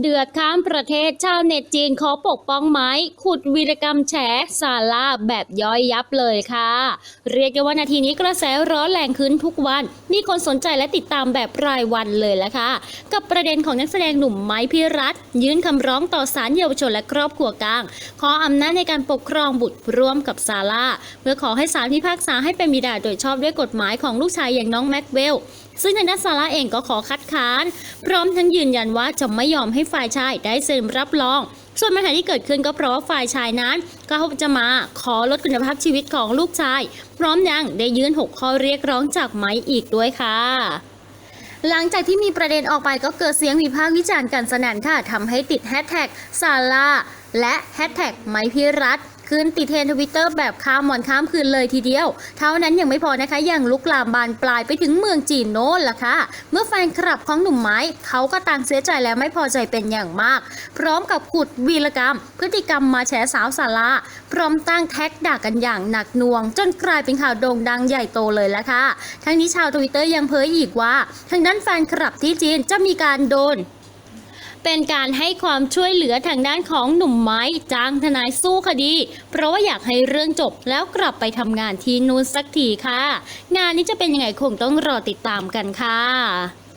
เดือดข้ามประเทศชาวเน็ตจีนขอปกป้องไม้ ขุดวีรกรรมแฉซาร่าแบบย่อยยับเลยค่ะ เรียกได้ว่านาทีนี้กระแสร้อนแรงขึ้นทุกวัน มีคนสนใจและติดตามแบบรายวันเลยละค่ะ กับประเด็นของนักแสดงหนุ่มไม้พิรัตยื่นคำร้องต่อศาลเยาวชนและครอบครัวกลาง ขออำนาจในการปกครองบุตรร่วมกับซาร่าเพื่อขอให้ศาลพิพากษาให้เป็นบิดาโดยชอบด้วยกฎหมายของลูกชายอย่างน้องแม็กเวลซึ่งทางด้านซาร่าเองก็ขอคัดค้าน พร้อมทั้งยืนยันว่าจะไม่ยอมให้ฝ่ายชายได้เซ็นรับรอง ส่วนปัญหาที่เกิดขึ้นก็เพราะว่าฝ่ายชายนั้น ก็จะมาขอลดคุณภาพชีวิตของลูกชาย พร้อมยังได้ยื่น 6 ข้อเรียกร้องจากไม้อีกด้วยค่ะหลังจากที่มีประเด็นออกไปก็เกิดเสียงวิพากษ์วิจารณ์กันสนั่นค่ะทำให้ติดแฮชแท็กซาร่า และแฮชแท็กไมพิรัตขึ้นติดเทรนทวิตเตอร์แบบข้ามวันข้ามคืนเลยทีเดียว เท่านั้นยังไม่พอนะคะ ยังลุกลามบานปลายไปถึงเมืองจีนโน้นล่ะค่ะ เมื่อแฟนคลับของหนุ่มไม้เขาก็ต่างเสียใจและไม่พอใจเป็นอย่างมาก พร้อมกับขุดวีรกรรม พฤติกรรมมาแฉสาวซาราพร้อมตั้งแท็กด่ากันอย่างหนักหน่วง จนกลายเป็นข่าวโด่งดังใหญ่โตเลยละค่ะ ทั้งนี้ชาวทวิตเตอร์ยังเผยอีกว่าทางด้านแฟนคลับที่จีนจะมีการโดน เป็นการให้ความช่วยเหลือทางด้านของหนุ่มไม้จ้างทนายสู้คดี เพราะว่าอยากให้เรื่องจบแล้วกลับไปทำงานที่นู่นสักทีค่ะ งานนี้จะเป็นยังไงคงต้องรอติดตามกันค่ะ